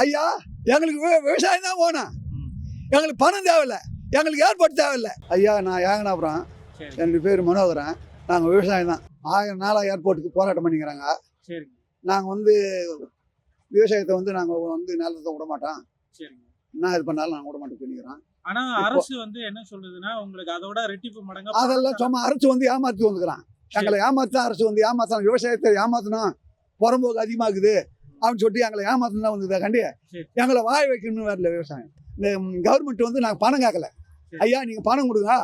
ஐயா எங்களுக்கு விவசாயம் தான் வேணும். எங்களுக்கு பணம் தேவையில்ல. எங்களுக்கு ஏற்பாடு தேவையில்லை. ஐயா நான் ஏகனாபுரம் என் பேர் மனோகரன். நாங்கள் விவசாயம் தான். ஆயிரம் நாளாக ஏர்போர்ட்டுக்கு போராட்டம் பண்ணிக்கிறாங்க. நாங்கள் வந்து விவசாயத்தை வந்து நாங்கள் வந்து நிலத்தை விட மாட்டோம். என்ன இது பண்ணாலும் நாங்கள் விட மாட்டோம் பண்ணிக்கிறோம் ஆனா அரசு வந்து என்ன சொல்லுதுன்னா உங்களுக்கு அதோட ரெட்டிப்பு மடங்கா அதெல்லாம் சும்மா அரசு வந்து ஏமாற்றி வந்துக்கிறான். எங்களை ஏமாத்தான் அரசு வந்து ஏமாத்தணும். விவசாயத்தை ஏமாத்தணும். புறம்போக்கு அதிகமாகுது. அப்படின்னு சொல்லிட்டு எங்களை ஏமாத்தணும் தான் வந்ததா கண்டி. எங்களை வாய வைக்கணும்னு வரல விவசாயம். இந்த கவர்மெண்ட் வந்து நாங்கள் பணம் கேட்கல. ஐயா நீங்கள் பணம் கொடுங்க.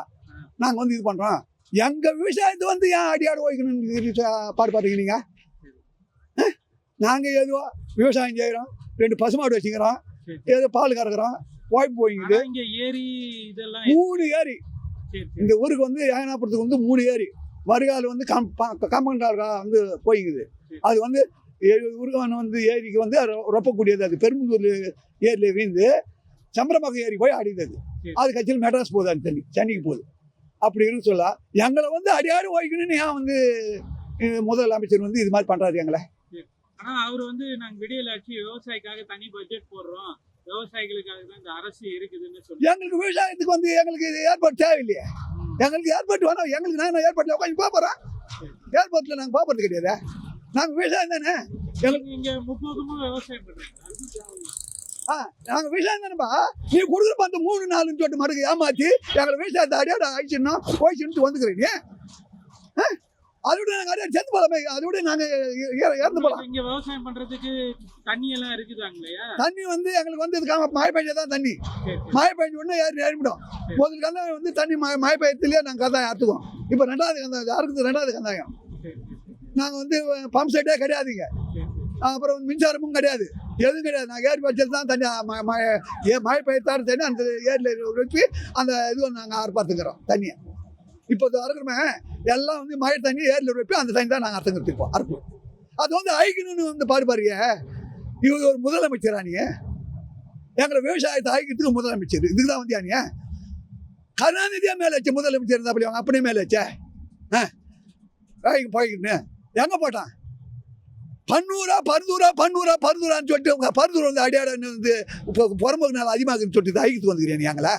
நாங்கள் வந்து இது பண்ணுறோம் எங்கள் விவசாயத்தை வந்து ஏன் அடியாடு வைக்கணும்னு பாடு பாருங்க நீங்கள் நாங்கள் ஏதோ விவசாயம் செய்கிறோம் ரெண்டு பசுமாடு வச்சுக்கிறோம். ஏதோ பால் கறக்குறோம். வாய்ப்பு இங்க ஏரி இதெல்லாம் மூணு ஏரி. இந்த ஊருக்கு வந்து ஏகனாபுரத்துக்கு வந்து மூணு ஏரி. வருகால் வந்து காம்பவுண்டால் வந்து போய்க்குது. அது வந்து உருகான் வந்து ஏரிக்கு வந்து ரொப்பக்கூடியது அது. பெரும்புதூர் ஏரியில் வீழ்ந்து சம்பரமகம் ஏரி போய் அடிக்குது அது கட்சியில் மெட்ராஸ் போகுது அந்த தண்ணி சென்னைக்கு போகுது. அப்படி இருக்கு சொல்ல எங்களை வந்து அடியாடு வைக்கணும்னு ஏன் வந்து முதல் அமைச்சர் வந்து இது மாதிரி பண்ணுறாரு எங்களை? ஆனா அவர் வந்து நாங்க விடியல் ஆட்சி விவசாயிக்காக தனி பட்ஜெட் போடுறோம். விவசாயிகளுக்காக தான் இந்த அரசு இருக்குதுன்னு சொல்லி. எங்களுக்கு விவசாயத்துக்கு வந்து எங்களுக்கு இது ஏற்பாடு தேவையில்லையே. எங்களுக்கு ஏற்பாடு வேணாம். எங்களுக்கு நான் ஏற்பாட்டில் உட்காந்து பார்ப்பறேன். ஏற்பாட்டில் நாங்கள் பார்ப்பறது கிடையாது? நாங்கள் விவசாயம் தானே இங்க முப்போகமும் விவசாயம் ஆ நாங்கள் விவசாயம் தானேப்பா நீ கொடுக்குறப்ப அந்த மூணு நாலுன்னு சொல்லிட்டு மறுக்க ஏமாற்றி எங்களை விவசாயத்தை அடியாட ஆயிடுச்சுன்னா போயிடுச்சுன்னு வந்துக்கிறீங்க ஆ? அதை விட நாங்கள் அடியாடு செத்து போகலாமே அதை விட நாங்கள் இறந்து போகலாம் இங்க விவசாயம் பண்றதுக்கு தண்ணி எல்லாம் இருக்குதாங்களையா தண்ணி வந்து எங்களுக்கு வந்து இதுக்காக மழை பெஞ்சா தான் தண்ணி. மழை பெஞ்ச உடனே ஏறி ஏறிவிடும் முதல் கந்தாயம் வந்து தண்ணி மழை மழை பெய்யத்துலேயே நாங்கள் கந்தாயம் அறுத்துக்குவோம். இப்போ ரெண்டாவது கந்தாயம் அறுக்குது ரெண்டாவது கந்தாயம். நாங்கள் வந்து பம்ப் செட்டே கிடையாதுங்க. அப்புறம் மின்சாரமும் கிடையாது. எதுவும் கிடையாது. நான் ஏரி வச்சது தான் தண்ணி மழை பெய்யத்தாரு தண்ணி அந்த ஏரியில் வச்சு அந்த இது நாங்கள் அறுப்பாத்துக்கிறோம் தண்ணியை. இப்போ அறுக்கிறோமே எல்லாம் வந்து மழை தண்ணி ஏரியில் வைப்பி அந்த தண்ணி தான் நாங்கள் அறுத்துக்கிறதுப்போம் அறுப்பு. அது வந்து ஐக்கணும்னு வந்து பாரு பாருங்க. இவர் ஒரு முதலமைச்சரா நீ எங்களை விவசாயத்தை ஐக்கிறதுக்கு முதலமைச்சர். இதுக்கு தான் வந்தியா நீ கருணாநிதியா மேலே வச்ச முதலமைச்சர் இருந்தா அப்படி அப்படியே மேலே வச்ச? ஆ? போய்க்கிட்டு எங்கே போட்டான்? பன்னூரா பருதூரா பன்னூரா பருதூரான்னு சொல்லிட்டு பருதூர் வந்து அடியாட வந்து இப்போ புறம்போக்கு நாள் அதிகமாக சொல்லிட்டு ஐக்கிட்டு வந்துக்கிறேன் நீ எங்களை?